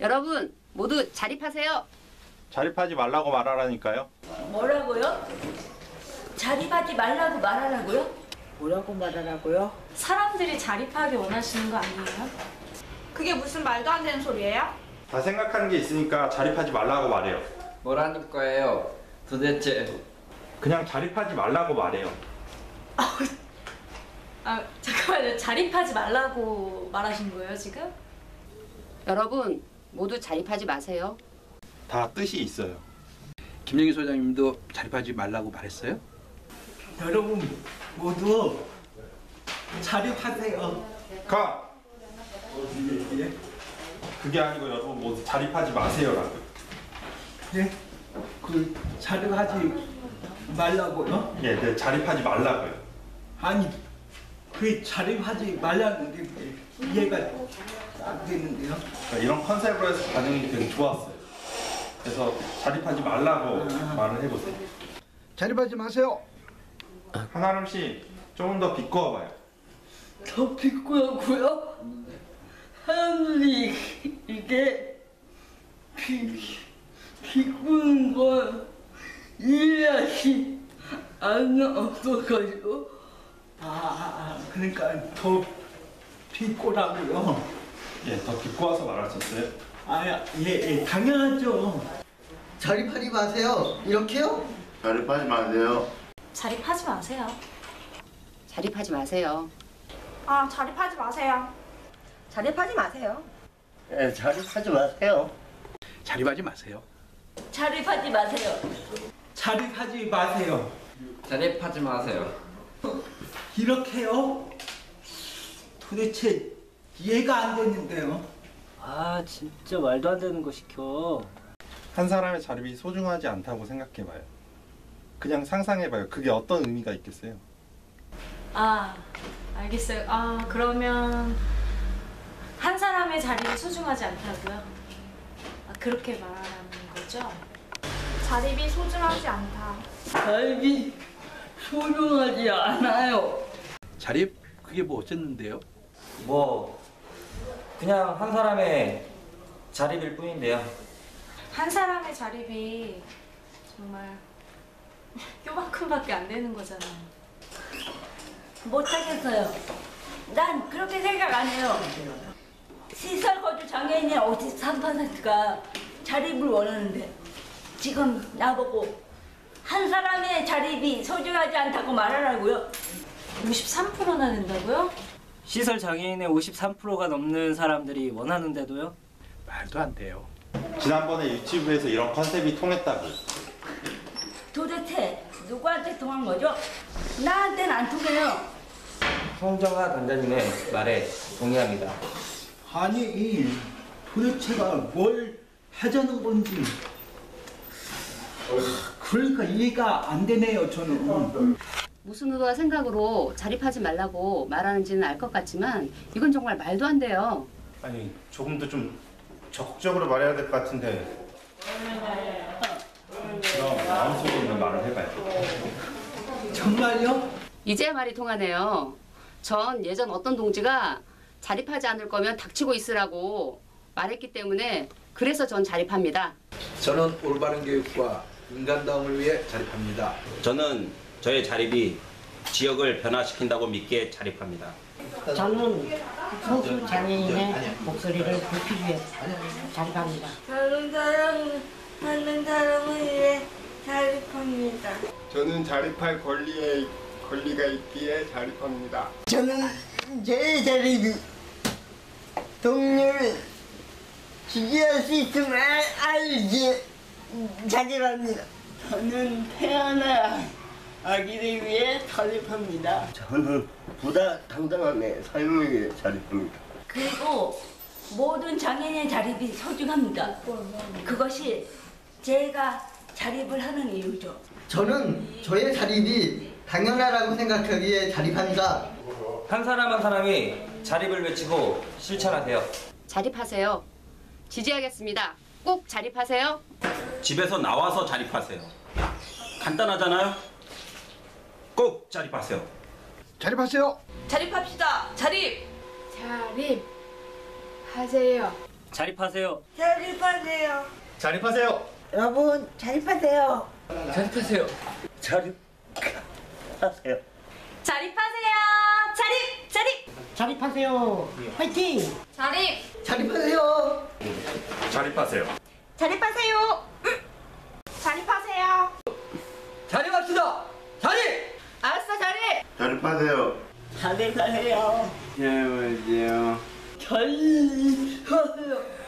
여러분 모두 자립하세요. 자립하지 말라고 말하라니까요. 뭐라고요? 자립하지 말라고 말하라고요? 뭐라고 말하라고요? 사람들이 자립하기 원하시는 거 아니에요? 그게 무슨 말도 안 되는 소리예요? 다 생각하는 게 있으니까 자립하지 말라고 말해요. 뭐라는 거예요? 도대체 그냥 자립하지 말라고 말해요. 아 잠깐만요. 자립하지 말라고 말하신 거예요 지금? 여러분 모두 자립하지 마세요. 다 뜻이 있어요. 김영희 소장님도 자립하지 말라고 말했어요? 여러분 모두 자립하세요. 가! 그게 아니고 여러분 모두 자립하지 마세요라고. 네? 그 자립하지 말라고요? 예, 네, 자립하지 말라고요. 아니 그 자립하지 말라는 게 이해가 안 되는데요. 그러니까 이런 컨셉으로 해서 반응이 되게 좋았어요. 그래서 자립하지 말라고 말을 해보세요. 자립하지 마세요. 한아름 씨, 조금 더 비꼬아 봐요. 더 비꼬라고요? 사람들이 이게 비, 비꼬는 걸 이해하지 않는 없어가지고 아 그러니까 더 비꼬라고요. 예, 더 비꼬아서 말할 수 있어요. 아 예 예, 당연하죠. 자립하지 마세요. 이렇게요? 자립하지 마세요. 자립하지 마세요. 자립하지 마세요. 아, 자립하지 마세요. 자립하지 마세요. 네, 자립하지 마세요. 자립하지 마세요. 자립하지 마세요. 자립하지 마세요. 자립하지 마세요. 이렇게요? 도대체 이해가 안 되는데요. 아 진짜 말도 안 되는 거 시켜. 한 사람의 자립이 소중하지 않다고 생각해봐요. 그냥 상상해봐요. 그게 어떤 의미가 있겠어요? 아 알겠어요. 아 그러면 한 사람의 자리가 소중하지 않다고요? 아, 그렇게 말하는 거죠? 자립이 소중하지 않다. 자립이 소중하지 않아요. 자립 그게 뭐 어쨌는데요? 뭐 그냥 한 사람의 자립일 뿐인데요. 한 사람의 자립이 정말 요만큼밖에 안 되는 거잖아요. 못하겠어요. 난 그렇게 생각 안 해요. 시설 거주 장애인의 53%가 자립을 원하는데 지금 나보고 한 사람의 자립이 소중하지 않다고 말하라고요. 53%나 된다고요? 시설 장애인의 53%가 넘는 사람들이 원하는데도요. 말도 안 돼요. 지난번에 유튜브에서 이런 컨셉이 통했다고요. 도대체 누구한테 통한 거죠? 나한테는 안 통해요. 송정아 단장님의 말에 동의합니다. 아니 이 도대체가 뭘 하자는 건지 그러니까 이해가 안 되네요 저는 무슨 의도와 생각으로 자립하지 말라고 말하는지는 알 것 같지만 이건 정말 말도 안 돼요. 아니 조금 더 좀 적극적으로 말해야 될 것 같은데 그럼 마음속에 있는 말을 해봐요. 정말요? 이제야 말이 통하네요. 전 예전 어떤 동지가 자립하지 않을 거면 닥치고 있으라고 말했기 때문에 그래서 전 자립합니다. 저는 올바른 교육과 인간다움을 위해 자립합니다. 저는 저의 자립이 지역을 변화시킨다고 믿기에 자립합니다. 저는 소수 장애인의 목소리를 듣기 위해 자립합니다. 다른 사람 하는 사람을 위해 자립합니다. 저는 자립할 권리에 권리가 있기에 자립합니다. 저는 제 자립이 동료를 지지할 수 있음을 알지 자립합니다. 저는 태어날 아기를 위해 자립합니다. 저는 보다 당당함의 삶을 위해 자립합니다. 그리고 모든 장애인의 자립이 소중합니다. 그것이 제가 자립을 하는 이유죠. 저는 저의 자립이 당연하다고 생각하기에 자립합니다. 한 사람 한 사람이 자립을 외치고 실천하세요. 자립하세요. 지지하겠습니다. 꼭 자립하세요. 집에서 나와서 자립하세요. 간단하잖아요? 꼭 자립하세요. 자립하세요. 자립합시다. 자립. 자립 하세요. 자립하세요. 자립하세요. 자립하세요. 여러분 자립하세요. 자립하세요. 자립 하세요. 자립하세요. 자립 자립. 자립하세요. 화이팅! 자립. 자립하세요. 자립하세요. 자립하세요. 자립하세요. 자립합시다. 자립. 알았어, 자립. 자립하세요. 자립하세요. 안녕하세요. 자립하세요.